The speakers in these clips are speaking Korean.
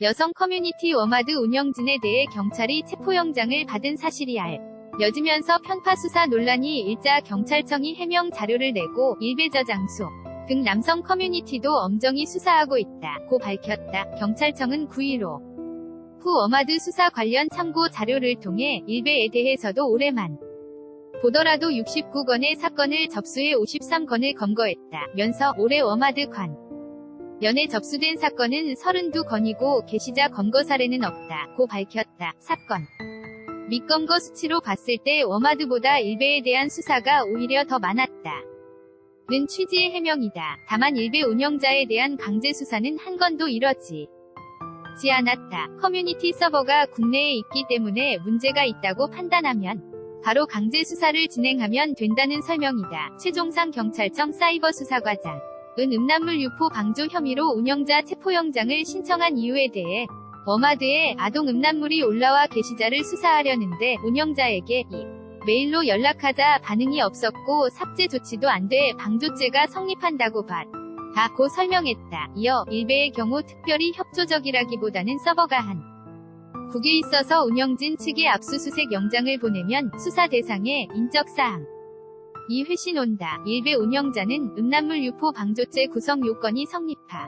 여성 커뮤니티 워마드 운영진에 대해 경찰이 체포영장을 받은 사실이 알려지면서 편파 수사 논란이 일자 경찰청이 해명 자료를 내고 일베 저 장소 등 남성 커뮤니티도 엄정히 수사하고 있다고 밝혔다. 경찰청은 9일 오후 워마드 수사 관련 참고 자료를 통해 일베에 대해서도 올해만 보더라도 69건의 사건을 접수해 53건을 검거했다. 면서 올해 워마드 관 연에 접수된 사건은 32건이고 게시자 검거 사례는 없다고 밝혔다. 사건 및 검거 수치로 봤을 때 워마드보다 일베에 대한 수사가 오히려 더 많았다. 는 취지의 해명이다. 다만 일베 운영자에 대한 강제 수사는 한 건도 이뤄지 지 않았다. 커뮤니티 서버가 국내에 있기 때문에 문제가 있다고 판단하면 바로 강제 수사를 진행하면 된다는 설명이다. 최종상 경찰청 사이버 수사과장 은 음란물 유포 방조 혐의로 운영자 체포영장을 신청한 이유에 대해 워마드에 아동 음란물이 올라와 게시자를 수사하려는데 운영자에게 이 메일로 연락하자 반응이 없었고 삭제 조치도 안 돼 방조죄가 성립한다고 봤. 다고 설명했다. 이어 일베의 경우 특별히 협조적이라기보다는 서버가 한 국에 있어서 운영진 측에 압수수색 영장을 보내면 수사 대상에 인적 사항 이 회신 온다. 일베 운영자는 음란물 유포 방조죄 구성 요건이 성립하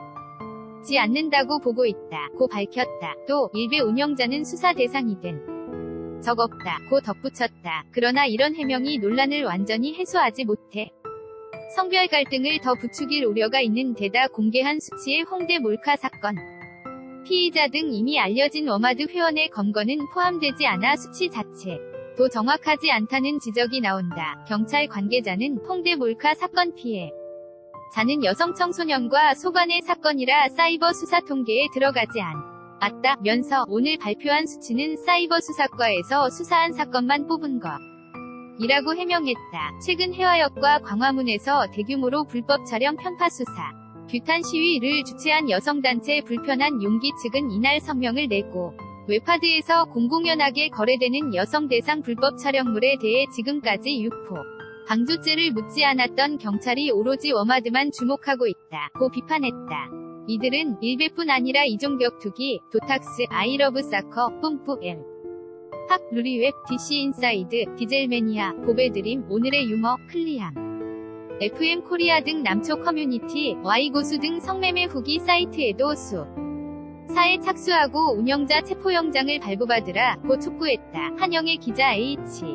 지 않는다고 보고 있다. 고 밝혔다. 또 일베 운영자는 수사 대상이든 적 없다. 고 덧붙였다. 그러나 이런 해명이 논란을 완전히 해소하지 못해 성별 갈등을 더 부추길 우려가 있는 데다 공개한 수치의 홍대 몰카 사건 피의자 등 이미 알려진 워마드 회원의 검거는 포함되지 않아 수치 자체 도 정확하지 않다는 지적이 나온다. 경찰 관계자는 홍대 몰카 사건 피해 자는 여성 청소년과 소관의 사건이라 사이버 수사 통계에 들어가지 않았다 면서 오늘 발표한 수치는 사이버 수사과에서 수사한 사건만 뽑은 것. 이라고 해명했다. 최근 해화역과 광화문에서 대규모로 불법 촬영 편파 수사, 규탄 시위를 주최한 여성단체 불편한 용기 측은 이날 성명을 내고 웹하드에서 공공연하게 거래되는 여성 대상 불법 촬영물에 대해 지금까지 유포, 방조죄를 묻지 않았던 경찰이 오로지 워마드만 주목하고 있다. 고 비판했다. 이들은 일베뿐 아니라 이종격 투기, 도탁스, 아이러브 사커, M. 팝, 루리웹, DC 인사이드, 디젤매니아, 고베드림, 오늘의 유머, 클리함. FM 코리아 등 남초 커뮤니티, Y고수 등 성매매 후기 사이트에도 수. 사에 착수하고 운영자 체포영장을 발부받으라 고 촉구했다. 한영의 기자 H.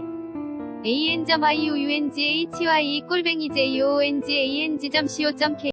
an.iuunghy 꼴뱅이 jongang.co.k